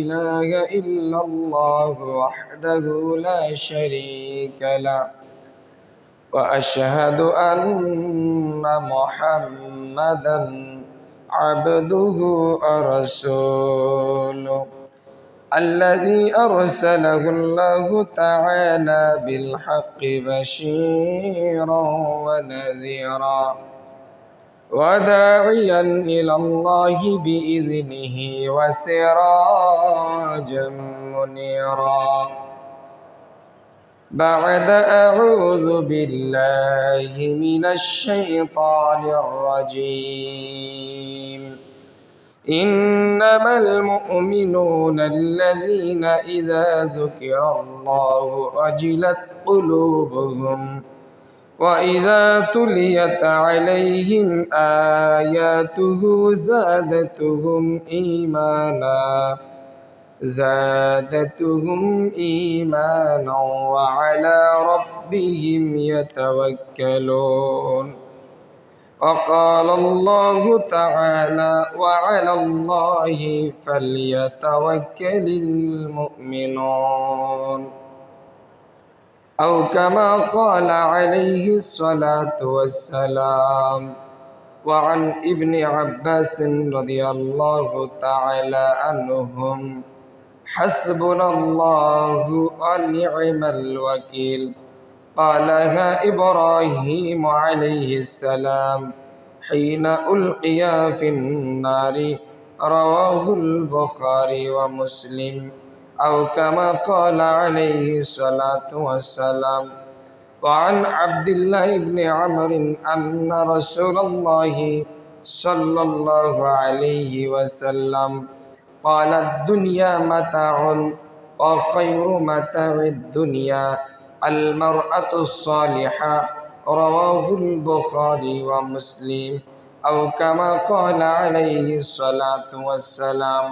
إله إلا الله وحده لا شريك له وأشهد أن محمدا عبده ورسوله الذي أرسله الله تعالى بالحق بشيرا ونذيرا. وداعيا إلى الله بإذنه وسراجا منيرا. بعد أعوذ بالله من الشيطان الرجيم. إنما المؤمنون الذين إذا ذكر الله وجلت قلوبهم وإذا تليت عليهم آياته زادتهم إيمانا زادتهم إيمانا وعلى ربهم يتوكلون وقال الله تعالى وعلى الله فليتوكل المؤمنون أو كما قال عليه الصلاة والسلام وعن ابن عباس رضي الله تعالى عنهم حسبنا الله ونعم الوكيل. قالها إبراهيم عليه السلام حين ألقي في النار رواه البخاري ومسلم. أو كما قال عليه الصلاة والسلام وعن عبد الله بن عمرو أن رسول الله صلى الله عليه وسلم قال الدنيا متاع وخير متاع الدنيا المرأة الصالحة رواه البخاري ومسلم أو كما قال عليه الصلاة والسلام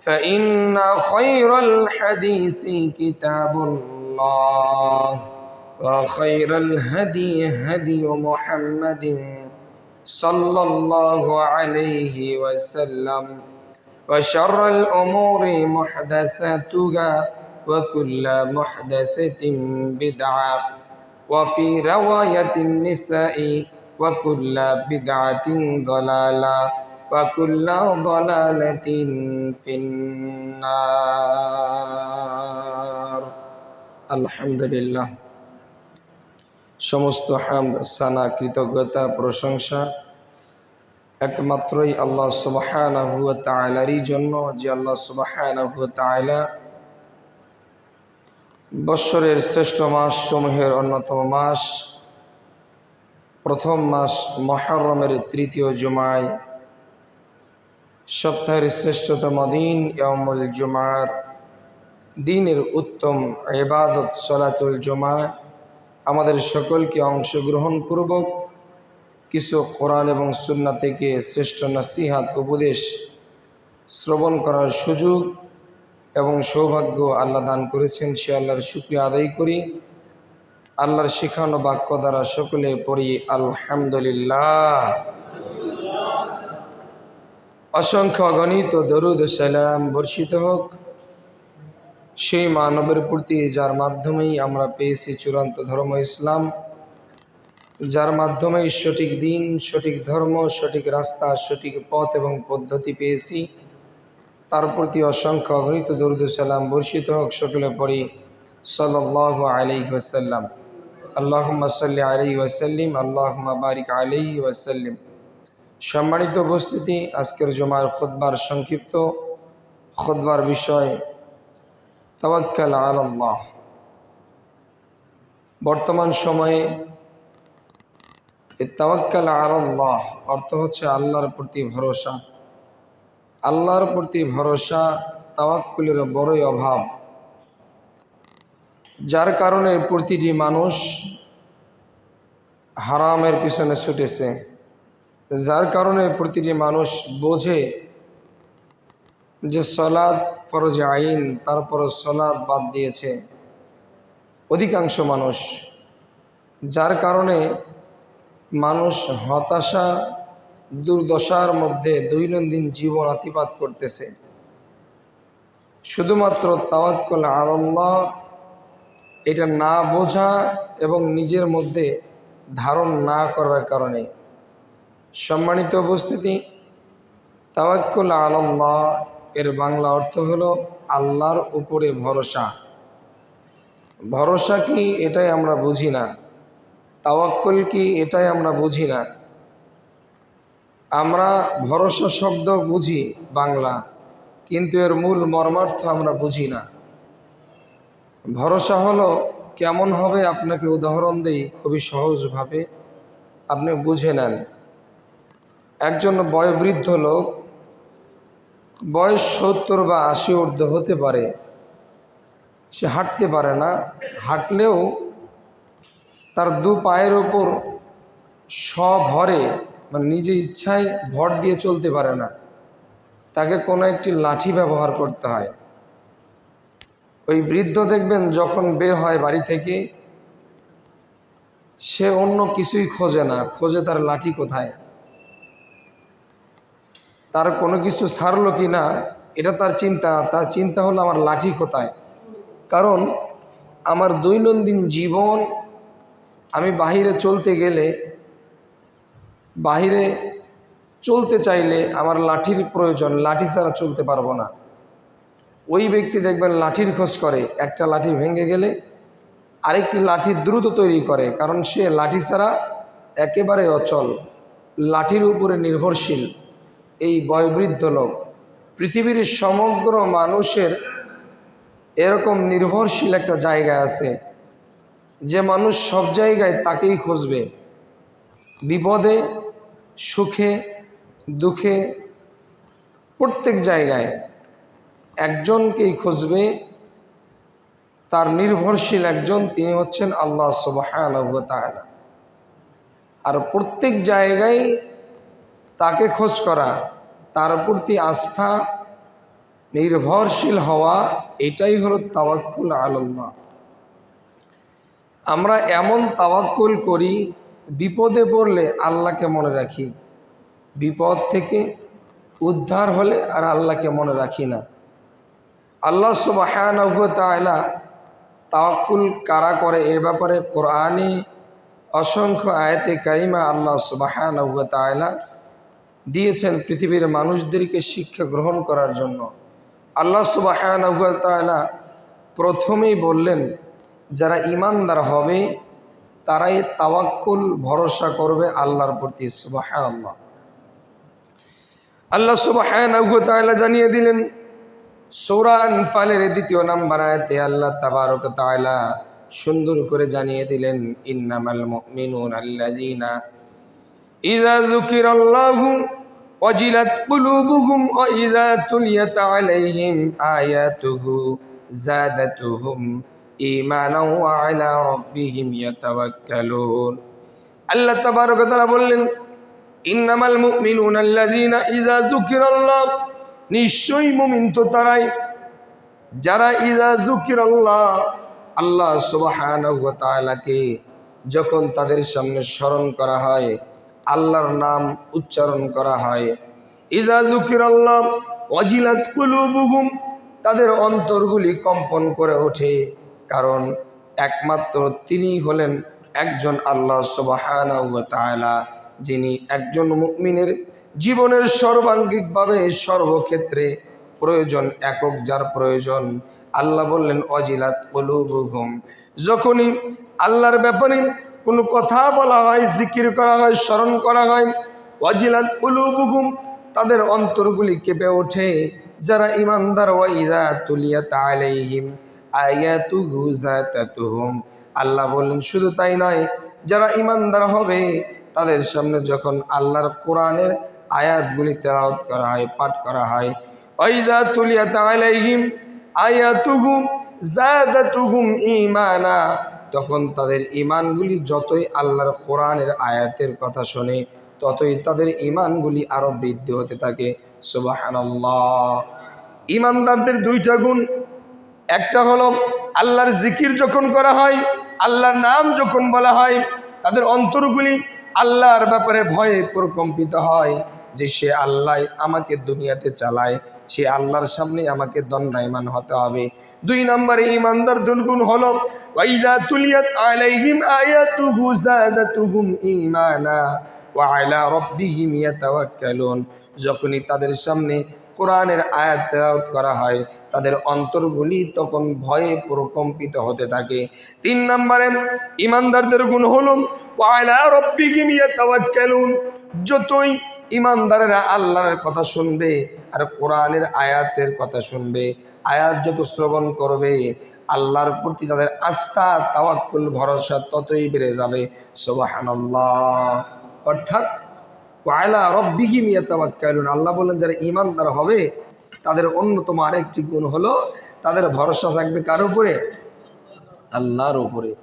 فإن خير الحديث كتاب الله وخير الهدي هدي محمد صلى الله عليه وسلم وشر الأمور محدثاتها وكل محدثة بدعة وفي رواية النساء وكل بدعة ضلالة. وكل ضلالة في النار الحمد لله সমস্ত হামদ সানা কৃতজ্ঞতা প্রশংসা একমাত্রই আল্লাহ সুবাহানাহু তাআলারই জন্য যে আল্লাহ সুবাহানাহু তাআলা বৎসরের শ্রেষ্ঠ মাস সমূহের অন্যতম মাস প্রথম মাস মহরমের তৃতীয় জুমায় সপ্তাহের শ্রেষ্ঠতম দিন ইয়ামুল জুমার। দিনের উত্তম এবাদত সলাতুল জুমা। আমাদের সকলকে অংশগ্রহণপূর্বক কিছু কোরআন এবং সুন্না থেকে শ্রেষ্ঠ নাসিহাত, উপদেশ শ্রবণ করার সুযোগ এবং সৌভাগ্য আল্লাহ দান করেছেন, সে আল্লাহর শুক্রিয়া আদায় করি। আল্লাহর শিখানো বাক্য দ্বারা সকলে পড়ি, আলহামদুলিল্লাহ। অসংখ্য অগণিত দরুদ সালাম বর্ষিত হোক। সেই মানবের প্রতি যার মাধ্যমেই আমরা পেয়েছি চূড়ান্ত ধর্ম ইসলাম, যার মাধ্যমেই সঠিক দিন, সঠিক ধর্ম, সঠিক রাস্তা, সঠিক পথ এবং পদ্ধতি পেয়েছি, তার প্রতি অসংখ্য অগণিত দরুদ সালাম বর্ষিত হোক সকলে পড়ি সাল্লাহ আলি ওয়াসাল্লাম। আল্লাহুম্মা সাল্লি আলাইহি ওয়াসাল্লিম, আল্লাহুম্মা বারিক আলাইহি ওয়াসাল্লিম। সম্মানিত উপস্থিতি, আজকের জমার খুতবার সংক্ষিপ্ত খুতবার বিষয়, তাওয়াক্কাল আল্লাহ বর্তমান সময়ে তাওয়াক্কাল আল্লাহ অর্থ হচ্ছে আল্লাহর প্রতি ভরসা। আল্লাহর প্রতি ভরসা, তাওয়াক্কুলের বড়ই অভাব। যার কারণে প্রতিটি মানুষ হারামের পিছনে ছুটেছে। যার কারণে প্রতিটি মানুষ বোঝে যে সলাদ ফরজে আইন তারপর সলাদ বাদ দিয়েছে অধিকাংশ মানুষ। যার কারণে মানুষ হতাশা, দুর্দশার মধ্যে দৈনন্দিন জীবন অতিপাত করতেছে। শুধুমাত্র তাওয়াক্কল আল্লাহ এটা না বোঝা এবং নিজের মধ্যে ধারণ না করার কারণে। সম্মানিত উপস্থিতি, তাওয়াক্কুল আল্লাহ এর বাংলা অর্থ হলো আল্লাহর উপরে ভরসা। ভরসা কি এটাই আমরা বুঝি না, তাওয়াক্কুল কি এটাই আমরা বুঝি না। আমরা ভরসা শব্দ বুঝি বাংলা, কিন্তু এর মূল মর্মার্থ আমরা বুঝি না। ভরসা হলো কেমন হবে আপনাকে উদাহরণ দিই খুবই সহজভাবে, আপনি বুঝে নেন। একজন বয়োবৃদ্ধ লোক, বয়স সত্তর বা আশি ঊর্ধ্ব হতে পারে। সে হাঁটতে পারে না। হাঁটলেও তার দু পায়ের ওপর স্বভরে মানে নিজে ইচ্ছায় ভর দিয়ে চলতে পারে না। তাকে কোনো একটি লাঠি ব্যবহার করতে হয়। ওই বৃদ্ধ দেখবেন যখন বের হয় বাড়ি থেকে, সে অন্য কিছুই খোঁজে না। খোঁজে তার লাঠি কোথায়? তার কোনো কিছু সারলো কি না, এটা তার চিন্তা। তার চিন্তা হলো আমার লাঠি কোথায়? কারণ আমার দৈনন্দিন জীবন, আমি বাহিরে চলতে গেলে, বাহিরে চলতে চাইলে আমার লাঠির প্রয়োজন, লাঠি ছাড়া চলতে পারব না। ওই ব্যক্তি দেখবেন লাঠির খোঁজ করে, একটা লাঠি ভেঙে গেলে আরেকটি লাঠি দ্রুত তৈরি করে, কারণ সে লাঠি ছাড়া একেবারে অচল। লাঠির উপরে নির্ভরশীল। এই বয়োবৃদ্ধ লোক। পৃথিবীর সমগ্র মানুষের এরকম নির্ভরশীল একটা জায়গা আছে, যে মানুষ সব জায়গায় তাকেই খুঁজবে। বিপদে, সুখে, দুঃখে প্রত্যেক জায়গায় একজনকেই খুঁজবে, তার নির্ভরশীল একজন, তিনি হচ্ছেন আল্লাহ সুবাহ আর প্রত্যেক জায়গায় তাকে খোঁজ করা, তার প্রতি আস্থা নির্ভরশীল হওয়া, এটাই হলো তাওয়াক্কুল আল্লাহ আমরা এমন তাওয়াক্কুল করি, বিপদে পড়লে আল্লাহকে মনে রাখি। বিপদ থেকে উদ্ধার হলে আর আল্লাহকে মনে রাখি না। আল্লাহ সুবাহানবতালা তাওয়াক্কুল কারা করে এ ব্যাপারে কোরআনে অসংখ্য আয়তে কারিমা আল্লাহ সুবাহানবতালা দিয়েছেন পৃথিবীর মানুষদেরকে শিক্ষা গ্রহণ করার জন্য। আল্লাহ সুবাহানবতালা প্রথমেই বললেন, যারা ইমানদার হবে, তারাই তাওয়াক্কুল, ভরসা করবে আল্লাহর প্রতি সুবাহ আল্লাহ আল্লাহ সুবাহ জানিয়ে দিলেন সৌরান ফালের দ্বিতীয় নাম্বার আয়তে আল্লাহ তাবারক তাআলা সুন্দর করে জানিয়ে দিলেন, ইন্নামাল মুমিনুন আল্লাযিনা ইযা যুকিরাল্লাহু ওয়াজিলাত কুলুবুহুম ওয়া ইযা তুলিয়াত আলাইহিম আয়াতুহু জাদাতুহুম ঈমানাও ওয়া আলা রাব্বিহিম ইয়াতাওয়াক্কালুন আল্লাহ তাবারক তাআলা বললেন, ইন্নামাল মুমিনুন আল্লাযিনা ইযা যুকিরাল্লাহ নিশ্চয়ই মুমিন তো তারাই। যারা ইজা জুকির আল্লাহ আল্লাহ সুবাহানকে যখন তাদের সামনে স্মরণ করা হয় আল্লাহর নাম উচ্চারণ করা হয়। আল্লাহ অজিলাত তাদের অন্তরগুলি কম্পন করে ওঠে, কারণ একমাত্র তিনি হলেন একজন আল্লাহ সুবাহান যিনি একজন মুকমিনের জীবনের সর্বাঙ্গিকভাবে সর্বক্ষেত্রে প্রয়োজন একক যার প্রয়োজন। আল্লাহ বললেন অজিলাত যখনই আল্লাহর ব্যাপারে কোনো কথা বলা হয়, জিকির করা হয়, স্মরণ করা হয়। অজিলাত কলুবুহুম, তাদের অন্তরগুলি কেঁপে ওঠে। যারা ইমানদার ওয়াইদা তুলিয়া তালাইহিম আয়াতুহু জাতাতুহুম আল্লাহ বললেন, শুধু তাই নয়, যারা ইমানদার হবে, তাদের সামনে যখন আল্লাহর কোরআনের আয়াতগুলি তেলাওয়াত করা হয়, পাঠ করা হয়, ওয়াইদা তুলিয়া তালাইহিম আয়াতুহুম জাদাতুহুম ঈমানা তখন তাদের ইমানগুলি যতই আল্লাহর কোরআনের আয়াতের কথা শোনে, ততই তাদের ইমানগুলি আরও বৃদ্ধি হতে থাকে। সুবহানাল্লাহ। ইমানদারদের দুইটা গুণ। একটা হলো আল্লাহর জিকির যখন করা হয়, আল্লাহর নাম যখন বলা হয়, তাদের অন্তরগুলি আল্লাহর ব্যাপারে ভয়ে প্রকম্পিত হয়। যে সে আল্লাহ আমাকে দুনিয়াতে চালায়, সে আল্লাহর সামনে আমাকে দণ্ডায়মান হতে হবে। দুই নম্বরে ইমানদার দুর্গুণ হলো, ওয়াইদা তুলিয়াত আলাইহিম আয়াতুহু জাদাতুহুম ঈমানা ওয়া আলা রাব্বিহিম ইয়াতাওয়াক্কালুন। যখনই তাদের সামনে কোরআনের আয়াত তেলাওয়াত করা হয়, তাদের অন্তরগুলি তখন ভয়ে প্রকম্পিত হতে থাকে। তিন নম্বরে ইমানদারদের গুণ হল ওয়ালা রব্বিহিম ইয়াতাওয়াক্কালুন। যতই ইমানদারেরা আল্লাহর কথা শুনবে আর কোরআনের আয়াতের কথা শুনবে, আয়াত যত শ্রবণ করবে, আল্লাহর প্রতি তাদের আস্থা, তাওয়াক্কুল, ভরসা ততই বেড়ে যাবে। সুবহানাল্লাহ। অর্থাৎ ওয়ালা রব্বিহিম ইয়াতাওয়াক্কালুন। আল্লাহ বলেন যারা ইমানদার হবে, তাদের অন্যতম আরেকটি গুণ হলো, তাদের ভরসা থাকবে কার উপরে? আল্লাহর উপরে।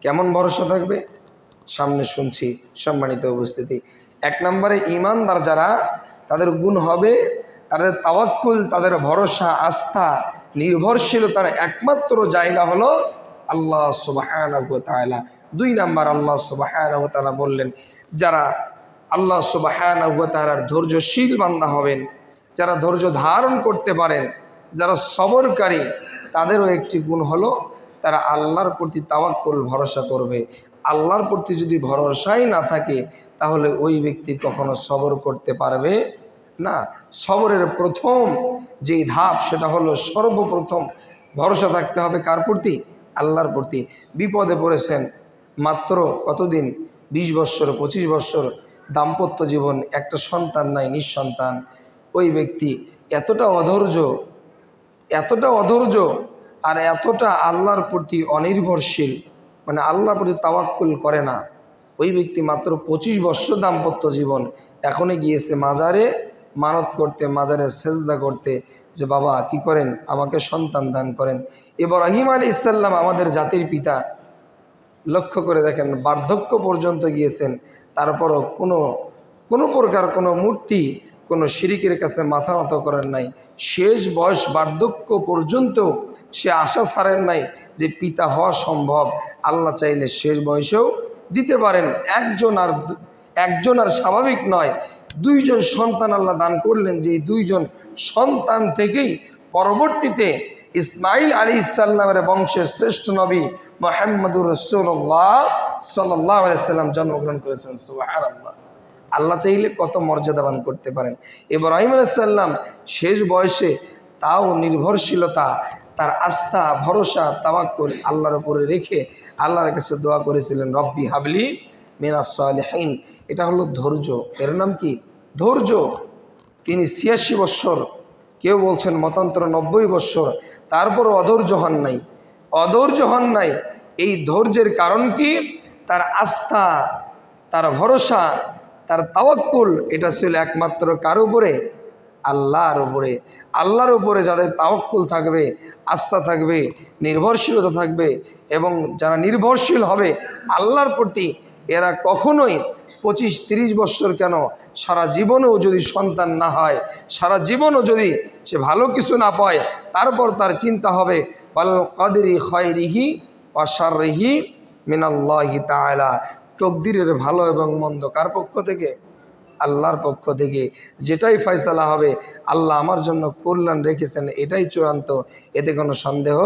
কেমন ভরসা থাকবে? সামনে শুনছি সম্মানিত উপস্থিতি। এক নম্বরে ইমানদার যারা, তাদের গুণ হবে, তাদের তাওয়াক্কুল, তাদের ভরসা, আস্থা, নির্ভরশীলতার একমাত্র জায়গা হলো আল্লাহ সুবাহ দুই নাম্বার আল্লাহ সুবাহ বললেন, যারা আল্লাহ সুবাহ ধৈর্যশীল বান্দা হবেন, যারা ধৈর্য ধারণ করতে পারেন, যারা সবরকারী, তাদেরও একটি গুণ হলো তারা আল্লাহর প্রতি তাওয়াক্কুল, ভরসা করবে। আল্লাহর প্রতি যদি ভরসাই না থাকে তাহলে ওই ব্যক্তি কখনো সবর করতে পারবে না। সবরের প্রথম যেই ধাপ, সেটা হলো সর্বপ্রথম ভরসা থাকতে হবে কার প্রতি? আল্লাহর প্রতি। বিপদে পড়েছেন মাত্র কতদিন? বিশ বৎসর পঁচিশ বৎসর দাম্পত্য জীবন, একটা সন্তান নাই, নিঃসন্তান। ওই ব্যক্তি এতটা অধৈর্য এতটা অধৈর্য আর এতটা আল্লাহর প্রতি অনির্ভরশীল মানে আল্লাহর প্রতি তাওয়াক্কুল করে না। ওই ব্যক্তি মাত্র পঁচিশ বৎসর দাম্পত্য জীবন এখনই গিয়েছে মাজারে, মানত করতে, মাজারে সেজদা করতে যে, বাবা, কি করেন? আমাকে সন্তান দান করেন। এবার রহিম আলী ইসাল্লাম আমাদের জাতির পিতা। লক্ষ্য করে দেখেন, বার্ধক্য পর্যন্ত গিয়েছেন। তারপরও কোনো কোনো প্রকার কোনো মূর্তি, কোনো শিরিকের কাছে মাথা নত করেন নাই। শেষ বয়স বার্ধক্য পর্যন্ত সে আশা ছাড়েন নাই যে, পিতা হওয়া সম্ভব। আল্লাহ চাইলে শেষ বয়সেও দিতে পারেন। একজন আর একজন আর স্বাভাবিক নয়। দুইজন সন্তান আল্লাহ দান করলেন যে দুইজন সন্তান থেকেই পরবর্তীতে ইসমাইল আলী ইসাল্লামের বংশের শ্রেষ্ঠ নবী মোহাম্মদুর রসুল্লাহ সাল্লাহ আলাইসাল্লাম জন্মগ্রহণ করেছেন। আল্লাহ চাইলে কত মর্যাদাবান করতে পারেন। এবার ইব্রাহিম আলাইসাল্লাম শেষ বয়সে তাও নির্ভরশীলতা তার আস্থা, ভরসা, তাওয়াক্কুল আল্লাহর উপরে রেখে আল্লাহর কাছে দোয়া করেছিলেন, রব্বি হাবলি মিনাস সালেহীন। এটা হলো ধৈর্য। এর নাম কি? ধৈর্য। তিনি ছিয়াশি বৎসর, কেউ বলছেন মতান্তর নব্বই বৎসর, তারপরও অধৈর্য হন নাই। অধৈর্য হন নাই, এই ধৈর্যের কারণ কি? তার আস্থা, তার ভরসা, তার তাওয়াক্কুল, এটা ছিল একমাত্র কার উপরে আল্লাহর উপরে আল্লাহর উপরে যাদের তাওয়াক্কুল থাকবে, আস্থা থাকবে, নির্ভরশীলতা থাকবে এবং যারা নির্ভরশীল হবে আল্লাহর প্রতি, এরা কখনোই পঁচিশ তিরিশ বৎসর কেন সারা জীবনেও যদি সন্তান না হয়, সারা জীবনও যদি সে ভালো কিছু না পায়, তারপর তার চিন্তা হবে পাল কাদেরি খয়রিহি অসারিহি মিনাল্লাহি তাআলা। তকদিরের ভালো এবং মন্দ কার পক্ষ থেকে? আল্লাহর পক্ষ থেকে। যেটাই ফয়সালা হবে, আল্লাহ আমার জন্য কল্যাণ রেখেছেন, এটাই চূড়ান্ত। এতে কোনো সন্দেহ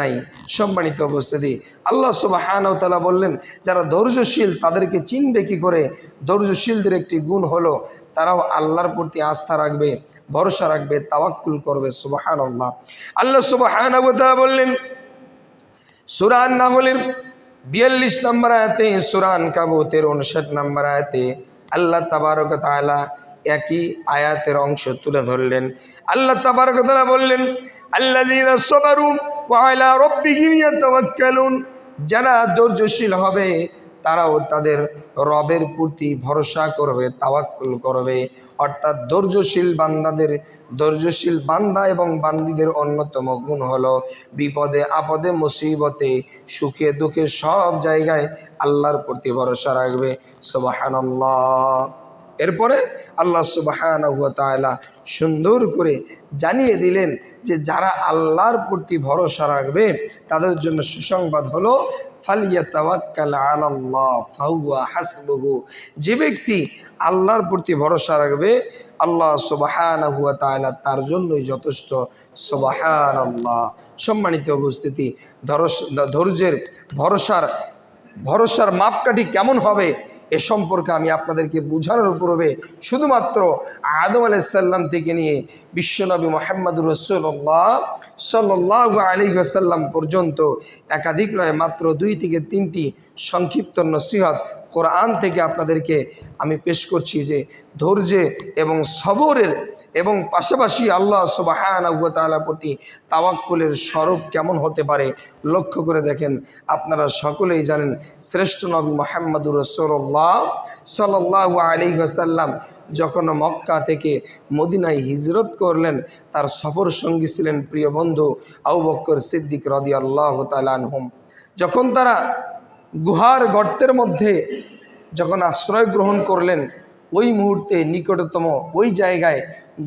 নাই। সম্মানিত উপস্থিতি, আল্লাহ সুবাহানতালা বললেন, যারা ধৈর্যশীল তাদেরকে চিনবে কি করে? ধৈর্যশীলদের একটি গুণ হলো, তারাও আল্লাহর প্রতি আস্থা রাখবে, ভরসা রাখবে, তাওয়াক্কুল করবে সুবাহান আল্লাহ আল্লাহ সুবাহান বললেন সুরান নাহলের বিয়াল্লিশ নম্বর আয়াতে সুরান কাবুতের উনষাট নম্বর আয়াতে আল্লাহ তাবারক তালা একই আয়াতের অংশ তুলে ধরলেন। আল্লাহ তাবারক তালা বললেন আল্লাহ যারা ধৈর্যশীল হবে তারাও তাদের রবের প্রতি ভরসা করবে, তাওয়াক্কুল করবে। অর্থাৎ ধৈর্যশীল বান্দাদের, ধৈর্যশীল বান্দা এবং বান্দিদের অন্যতম গুণ হলো বিপদে, আপদে, মুসিবতে, সুখে, দুঃখে সব জায়গায় আল্লাহর প্রতি ভরসা রাখবে। সুবহানাল্লাহ। এরপরে আল্লাহ তাআলা সুন্দর করে জানিয়ে দিলেন যে যারা আল্লাহর প্রতি ভরসা রাখবে, তাদের জন্য সুসংবাদ হলো যে ব্যক্তি আল্লাহর প্রতি ভরসা রাখবে, আল্লাহ সুবহানাহু তার জন্যই যথেষ্ট। সুবহানাল্লাহ। সম্মানিত উপস্থিতি, ধরস- ধৈর্যের ভরসার ভরসার মাপকাঠি কেমন হবে এ সম্পর্কে আমি আপনাদেরকে বোঝানোর পূর্বে শুধুমাত্র আদম আলাইসাল্লাম থেকে নিয়ে বিশ্বনবী মোহাম্মদুর রসুল্লাহ সাল্লাহ আলী পর্যন্ত একাধিক নয়, মাত্র দুই থেকে তিনটি সংক্ষিপ্ত নসিহত কোরআন থেকে আপনাদেরকে আমি পেশ করছি যে ধৈর্যে এবং সবরের এবং পাশাপাশি আল্লাহ সুবাহানতালার প্রতি তাওয়াক্কুলের স্বরূপ কেমন হতে পারে লক্ষ্য করে দেখেন। আপনারা সকলেই জানেন শ্রেষ্ঠ নবী মোহাম্মদুর রসুল্লাহ সাল্লাহ আলী আসাল্লাম যখন মক্কা থেকে মদিনায় হিজরত করলেন, তার সফর সঙ্গী ছিলেন প্রিয় বন্ধু আউ বক্কর সিদ্দিক রদি আল্লাহ তালানহুম যখন তারা গুহার গর্তের মধ্যে যখন আশ্রয় গ্রহণ করলেন, ওই মুহূর্তে নিকটতম ওই জায়গায়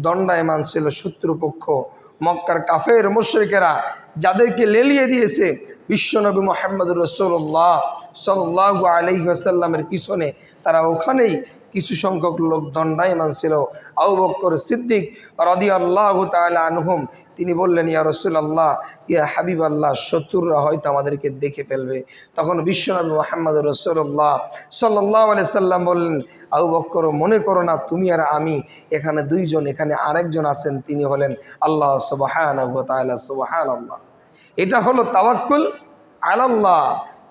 দণ্ডায়মান ছিল শত্রুপক্ষ। মক্কার কাফের, মুশ্রিকেরা যাদেরকে লেলিয়ে দিয়েছে, বিশ্বনবী মোহাম্মদুর রসুল্লাহ সাল্লাহ আলাইসাল্লামের পিছনে, তারা ওখানেই কিছু সংখ্যক লোক দণ্ডায়মান ছিল। আউ বক্কর সিদ্দিক রদি আল্লাহ আনহুম, তিনি বললেন, ইয়া রসুল আল্লাহ ইয়া হাবিব আল্লাহ শত্রুরা হয়তো আমাদেরকে দেখে ফেলবে। তখন বিশ্বনবী মোহাম্মদ রসুল্লাহ সাল্লাহ আলি সাল্লাম বললেন আউ বক্কর, মনে করো না তুমি আর আমি, এখানে দুইজন, এখানে আরেকজন আছেন, তিনি হলেন আল্লাহ সুবাহান সুবাহান আল্লাহ এটা হলো তাওয়াক্কুল আলাল্লাহ।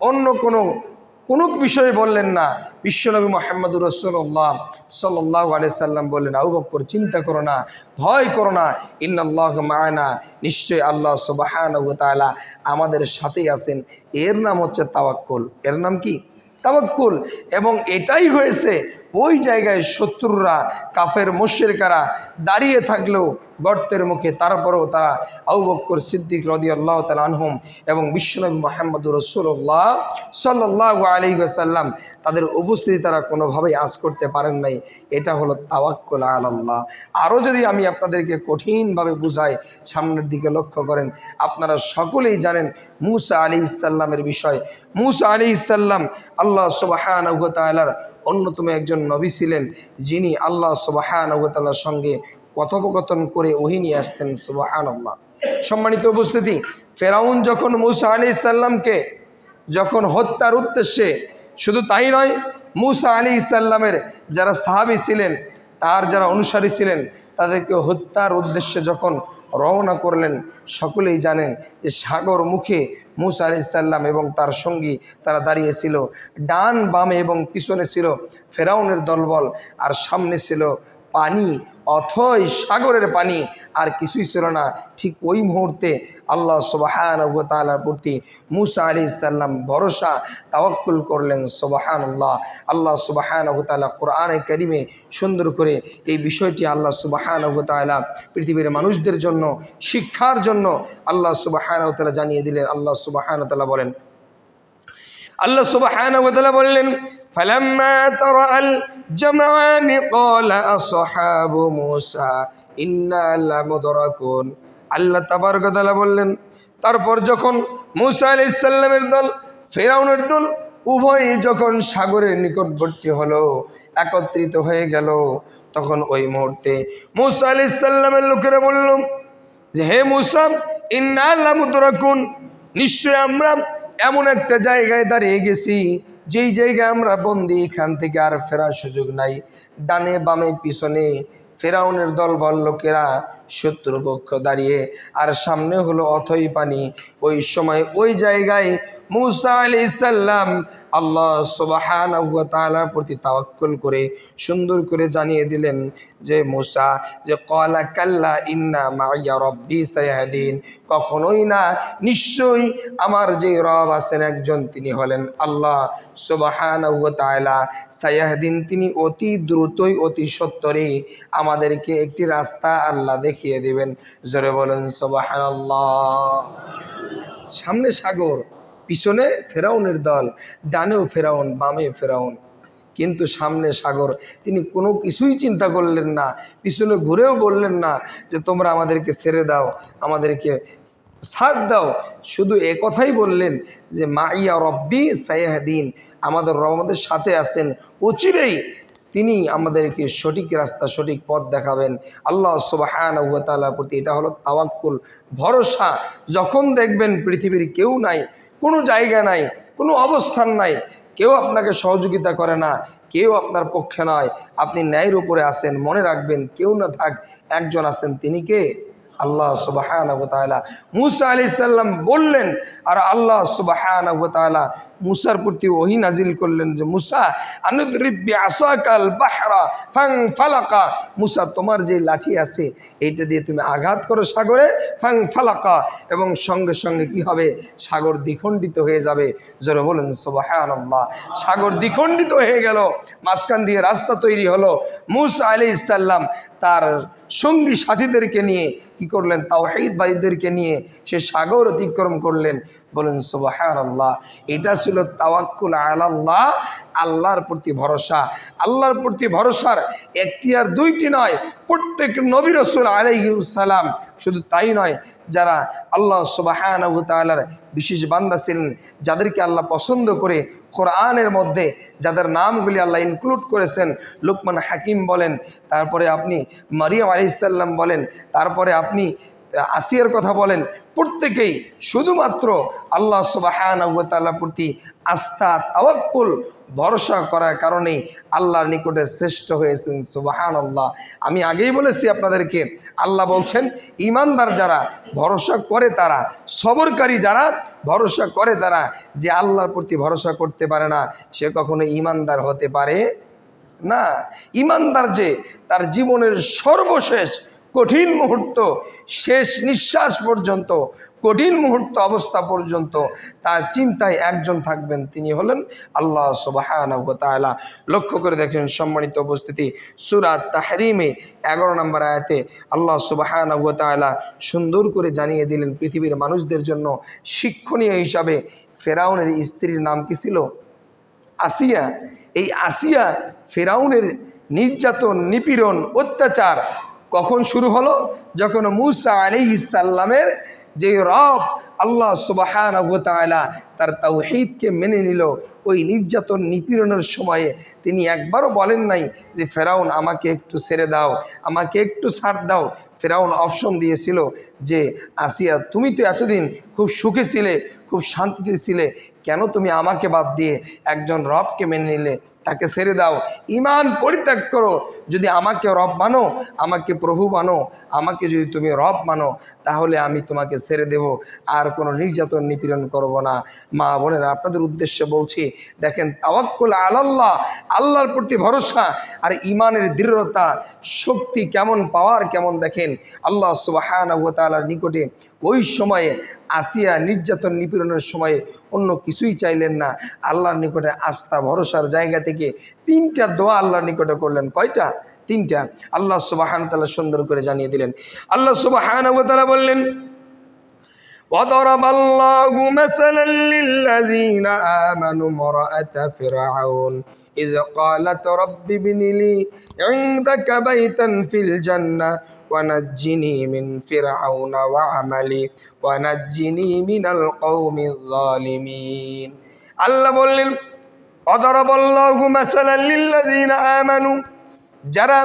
অন্য কোনো কোনো বিষয়ে বললেন না। বিশ্বনবী মোহাম্মদুর রসুল্লাহ সাল্লাহ আলি সাল্লাম বললেন আউ চিন্তা করো না, ভয় করো না। ইন্নআল্লাহ মায়না নিশ্চয়ই আল্লাহ সুবাহান তালা আমাদের সাথেই আছেন। এর নাম হচ্ছে তাওয়াক্কুল। এর নাম কি? তাওয়াক্কুল। এবং এটাই হয়েছে ওই জায়গায় শত্রুরা, কাফের মুশ্রিকারা দাঁড়িয়ে থাকলেও গর্তের মুখে তারপরেও তারা আউ বক্কর সিদ্দিক রদি আল্লাহ তাল আনহুম এবং বিশ্বনবী মোহাম্মদ রসুল্লাহ সাল্লাহ আলী সাল্লাম তাদের উপস্থিতি তারা কোনোভাবেই আঁচ করতে পারেন নাই। এটা হলো তাওয়াক্কুল আল্লাহ আরও যদি আমি আপনাদেরকে কঠিনভাবে বুঝাই, সামনের দিকে লক্ষ্য করেন, আপনারা সকলেই জানেন মুসা আলী ইসাল্লামের বিষয়। মুসা আলী ইসাল্লাম আল্লাহ তালার অন্যতম একজন নবী ছিলেন যিনি আল্লাহ সুবাহান তাল্লার সঙ্গে কথোপকথন করে ওহি নিয়ে আসতেন সুবাহান আল্লাহ সম্মানিত উপস্থিতি, ফেরাউন যখন মুসা আলি ইসাল্লামকে যখন হত্যার উদ্দেশ্যে শুধু তাই নয়, মুসা আলী ইসাল্লামের যারা সাহাবি ছিলেন, তার যারা অনুসারী ছিলেন, তাদেরকে হত্যার উদ্দেশ্যে যখন রওনা করলেন। সকলেই জানেন যে সাগর মুখে মুসা আলি ইসাল্লাম এবং তার সঙ্গী তারা দাঁড়িয়েছিল ডান বামে এবং পিছনে ছিল ফেরাউনের দলবল আর সামনে ছিল পানি, অথই সাগরের পানি, আর কিছুই ছিল না। ঠিক ওই মুহূর্তে আল্লাহ সুবাহান তালার প্রতি মুসা আলি সাল্লাম ভরসা, তাওয়াক্কুল করলেন সুবাহান আল্লাহ আল্লাহ সুবাহান তালা কোরআনে করিমে সুন্দর করে এই বিষয়টি আল্লাহ সুবাহান তালা পৃথিবীর মানুষদের জন্য, শিক্ষার জন্য আল্লাহ সুবাহান তালা জানিয়ে দিলেন। আল্লাহ সুবাহান তালা বলেন আল্লাহ সুবহানাহু ওয়া তাআলা বললেন, ফালাম্মা তারাআল জামাআন ক্বালা আসহাবু মূসা, ইন্না লামুদরাকুন। আল্লাহ তাবারক তাআলা বললেন, তারপর যখন মূসা আলাইহিস সালামের দল, ফেরাউনের দল উভয়ই যখন সাগরের নিকটবর্তী হলো, একত্রিত হয়ে গেল, তখন ওই মুহূর্তে মূসা আলাইহিস সালামের লোকেরা বলল, যে হে মুসা, ইন্না লামুদরাকুন নিশ্চয় আমরা এমন একটা জায়গায় দাঁড়িয়ে গেছি, যেই জায়গায় আমরা বন্দি, এখান থেকে আর ফেরার সুযোগ নাই। ডানে বামে পিছনে ফেরাউনের দল বল লোকেরা শত্রুপক্ষ দাঁড়িয়ে, আর সামনে হলো অথই পানি। ওই সময় ওই জায়গায় মুসা আলি ইসাল্লাম আল্লাহ সুবাহান তালার প্রতি তাওয়াক্কুল করে সুন্দর করে জানিয়ে দিলেন যে মুসা, যে কলা কাল্লা ইন্না মাইয়া রব্বি সায়াদিন কখনোই না, নিশ্চয়ই আমার যে রব আছেন একজন তিনি হলেন আল্লাহ সুবাহান তালা সায়াহদিন তিনি অতি দ্রুতই, অতি সত্তরই আমাদেরকে একটি রাস্তা আল্লাহ দেখিয়ে দিবেন। জোরে বলেন সুবাহান আল্লাহ সামনে সাগর। পিছনে ফেরাউনের দল, ডানেও ফেরাউন, বামে ফেরাউন। কিন্তু সামনে সাগর। তিনি কোনো কিছুই চিন্তা করলেন না, পিছনে ঘুরেও বললেন না যে, তোমরা আমাদেরকে ছেড়ে দাও, আমাদেরকে ছাড় দাও। শুধু কথাই বললেন যে মা ইয়া রব্বি সায়াহদিন, আমাদের রব সাথে আছেন, অচিরেই তিনি আমাদেরকে সঠিক রাস্তা, সঠিক পথ দেখাবেন। আল্লাহ সুবাহান প্রতি এটা হলো তাওয়াক্কুল ভরসা। যখন দেখবেন পৃথিবীর কেউ নাই কোনো জায়গা নাই, কোনো অবস্থান নাই। কেউ আপনাকে সহযোগিতা করে না, কেউ আপনার পক্ষে নয়। আপনি ন্যায়ের উপরে আসেন মনে রাখবেন, কেউ না থাক, একজন আছেন। তিনি কে? আল্লাহ সুবাহান মুসা আলি সাল্লাম বললেন, আর আল্লাহ সুবাহান মুসার প্রতি ওহি নাজিল করলেন যে, মুসা আনুদ্রিব্বি আসাকাল বাহরা ফাং ফালাকা মুসা, তোমার যে লাঠি আছে, এইটা দিয়ে তুমি আঘাত করো সাগরে ফাং ফালাকা এবং সঙ্গে সঙ্গে কি হবে? সাগর দ্বিখণ্ডিত হয়ে যাবে। জোরে বলেন সুবাহান আল্লাহ সাগর দ্বিখণ্ডিত হয়ে গেল। মাঝখান দিয়ে রাস্তা তৈরি হলো। মুসা আলি ইসাল্লাম তার সঙ্গী সাথীদেরকে নিয়ে কি করলেন? তাওহিদ ভাইদেরকে নিয়ে সে সাগর অতিক্রম করলেন। বলেন সুবাহান আল্লাহ এটা ছিল তাওয়াক্কুল আল্লাহ আল্লাহর প্রতি ভরসা। আল্লাহর প্রতি ভরসার একটি আর দুইটি নয়, প্রত্যেক নবী রসুল আলাইসালাম শুধু তাই নয়, যারা আল্লাহ সুবাহান তালার বিশেষ বান্দা ছিলেন, যাদেরকে আল্লাহ পছন্দ করে কোরআনের মধ্যে যাদের নামগুলি আল্লাহ ইনক্লুড করেছেন, লুকমান হাকিম বলেন, তারপরে আপনি মারিয়াম আলাইসাল্লাম বলেন, তারপরে আপনি আসিয়ার কথা বলেন, প্রত্যেকেই শুধুমাত্র আল্লাহ সুবাহানতাল্লাহ প্রতি আস্থা, তাওয়াক্কুল, ভরসা করার কারণে আল্লাহর নিকটে শ্রেষ্ঠ হয়েছেন সুবাহান আল্লাহ আমি আগেই বলেছি আপনাদেরকে, আল্লাহ বলছেন, ইমানদার যারা ভরসা করে তারা, সবরকারী যারা ভরসা করে তারা, যে আল্লাহর প্রতি ভরসা করতে পারে না, সে কখনো ইমানদার হতে পারে না। ইমানদার যে তার জীবনের সর্বশেষ কঠিন মুহূর্ত, শেষ নিঃশ্বাস পর্যন্ত, কঠিন মুহূর্ত অবস্থা পর্যন্ত, তার চিন্তায় একজন থাকবেন তিনি হলেন আল্লাহ সুবাহানবতালা লক্ষ্য করে দেখেন সম্মানিত উপস্থিতি সুরাত তাহরিমে এগারো নম্বর আয়াতে আল্লাহ সুবাহানবতালা সুন্দর করে জানিয়ে দিলেন পৃথিবীর মানুষদের জন্য শিক্ষণীয় হিসাবে ফেরাউনের স্ত্রীর নাম কি ছিল? আসিয়া। এই আসিয়া ফেরাউনের নির্যাতন, নিপীড়ন, অত্যাচার কখন শুরু হলো? যখন মুসা আলি ইসাল্লামের যে রব আল্লাহ সুবাহান তার তাওহিদকে মেনে নিল। ওই নির্যাতন নিপীড়নের সময়ে তিনি একবারও বলেন নাই যে, ফেরাউন, আমাকে একটু ছেড়ে দাও, আমাকে একটু ছাড় দাও। ফেরাউন অপশন দিয়েছিল যে, আসিয়া, তুমি তো এতদিন খুব সুখে ছিলে, খুব শান্তিতে ছিলে, কেন তুমি আমাকে বাদ দিয়ে একজন রবকে মেনে নিলে? তাকে ছেড়ে দাও। ইমান পরিত্যাগ করো। যদি আমাকে রব মানো, আমাকে প্রভু মানো, আমাকে যদি তুমি রব মানো, তাহলে আমি তোমাকে ছেড়ে দেব। আর কোনো নির্যাতন নিপীড়ন করব না। মা বোনেরা, আপনাদের উদ্দেশ্যে বলছি, দেখেন, তাওয়াক্কুল আল্লাহ আল্লাহর প্রতি ভরসা আর ইমানের দৃঢ়তা, শক্তি কেমন পাওয়ার কেমন, দেখেন, আল্লাহ সুবাহান তালার নিকটে ওই সময়ে আসিয়া নির্যাতন নিপীড়নের সময়ে অন্য কিছুই চাইলেন না। আল্লাহর নিকটে আস্থা, ভরসার জায়গা থেকে তিনটা দোয়া আল্লাহর নিকটে করলেন। কয়টা? তিনটা। আল্লাহ সুবাহান সুন্দর করে জানিয়ে দিলেন। আল্লাহ সুবাহান বললেন وضرب الله مثلا للذين آمنوا امرأة فرعون إذ قالت رب ابن لي عندك بيتا في الجنة ونجني من فرعون وعملي ونجني من القوم الظالمين আল্লাহ বললেন অদরব আল্লাহু মাসালান লিল্লাযিনা আমানু যারা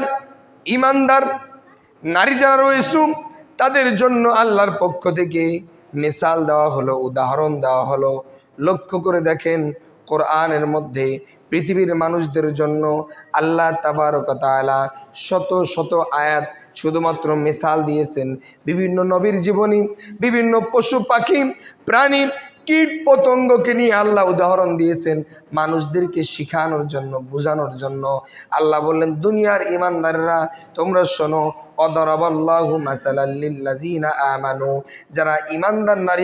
ইমানদার নারী যারা রয়েছে তাদের জন্য আল্লাহর পক্ষ থেকে মিসাল দেওয়া হলো, উদাহরণ দেওয়া হলো। লক্ষ্য করে দেখেন, কোরআনের মধ্যে পৃথিবীর মানুষদের জন্য আল্লাহ তাবারকতালা শত শত আয়াত শুধুমাত্র মিসাল দিয়েছেন। বিভিন্ন নবীর জীবনী, বিভিন্ন পশু পাখি, প্রাণী কীট পতঙ্গকে নিয়ে আল্লাহ উদাহরণ দিয়েছেন মানুষদেরকে শিখানোর জন্য, বোঝানোর জন্য। আল্লাহ বললেন, দুনিয়ার ইমানদাররা, তোমরা শোনো, অদরাবাল্লাহু মাসালাল্লিল্লাযিনা আমানু, যারা ইমানদার নারী